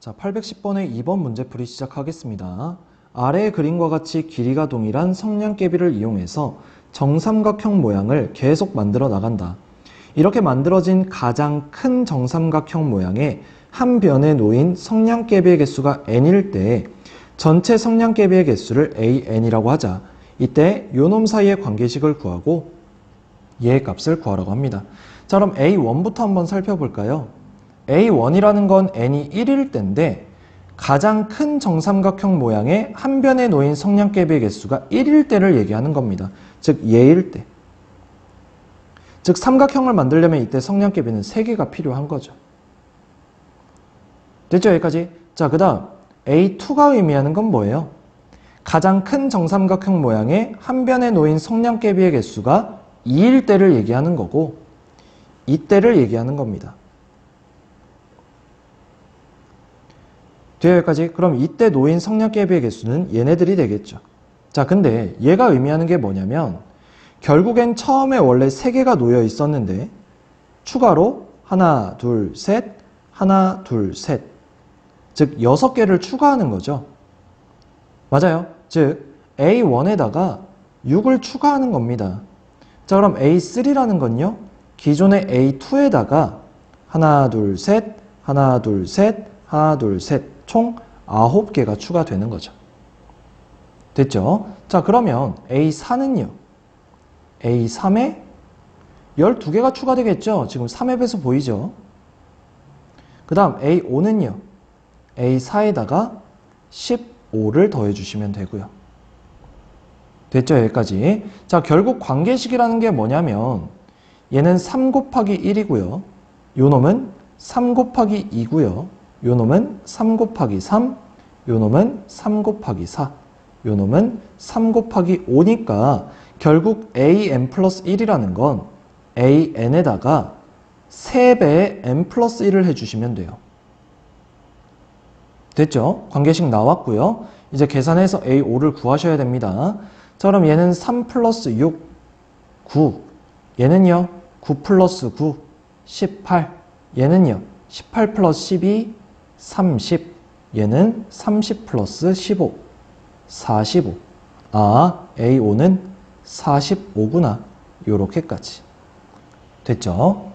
자, 810번의 2번 문제풀이 시작하겠습니다. 아래의 그림과 같이 길이가 동일한 성냥개비를 이용해서 정삼각형 모양을 계속 만들어 나간다. 이렇게 만들어진 가장 큰 정삼각형 모양의 한 변에 놓인 성냥개비의 개수가 n일 때 전체 성냥개비의 개수를 an이라고 하자. 이때 요놈 사이의 관계식을 구하고 얘의 값을 구하라고 합니다. 자, 그럼 A1부터 한번 살펴볼까요? A1이라는 건 n이 1일 때인데 가장 큰 정삼각형 모양의 한 변에 놓인 성냥개비의 개수가 1일 때를 얘기하는 겁니다. 즉 얘일 때. 즉 삼각형을 만들려면 이때 성냥개비는 3개가 필요한 거죠. 됐죠? 여기까지? 자, 그 다음 A2가 의미하는 건 뭐예요? 가장 큰 정삼각형 모양의 한 변에 놓인 성냥개비의 개수가 2일 때를 얘기하는 거고 이때를 얘기하는 겁니다. 뒤에 여기까지 그럼 이때 놓인 성냥개비의 개수는 얘네들이 되겠죠. 자 근데 얘가 의미하는 게 뭐냐면 결국엔 처음에 원래 3개가 놓여 있었는데 추가로 하나 둘셋 하나 둘셋 즉 6개를 추가하는 거죠. 맞아요. 즉 A1에다가 6을 추가하는 겁니다. 자 그럼 A3라는 건요. 기존의 A2에다가 하나 둘셋 하나 둘셋 하나 둘셋 총 9개가 추가되는 거죠. 됐죠? 자 그러면 A4는요. A3에 12개가 추가되겠죠? 지금 3의 배수 보이죠? 그 다음 A5는요. A4에다가 15를 더해주시면 되고요. 됐죠? 여기까지. 자, 결국 관계식이라는 게 뭐냐면 얘는 3 곱하기 1이고요. 요 놈은 3 곱하기 2고요. 요 놈은 3 곱하기 3, 요 놈은 3 곱하기 4, 요 놈은 3 곱하기 5니까 결국 an 플러스 1이라는 건 an에다가 3배의 n 플러스 1을 해주시면 돼요. 됐죠? 관계식 나왔고요. 이제 계산해서 A5를 구하셔야 됩니다. 자, 그럼 얘는 3 플러스 6, 9. 얘는요, 9 플러스 9, 18. 얘는요, 18 플러스 12, 30. 얘는 30 플러스 15, 45. 아, A5는 45구나. 요렇게까지. 됐죠?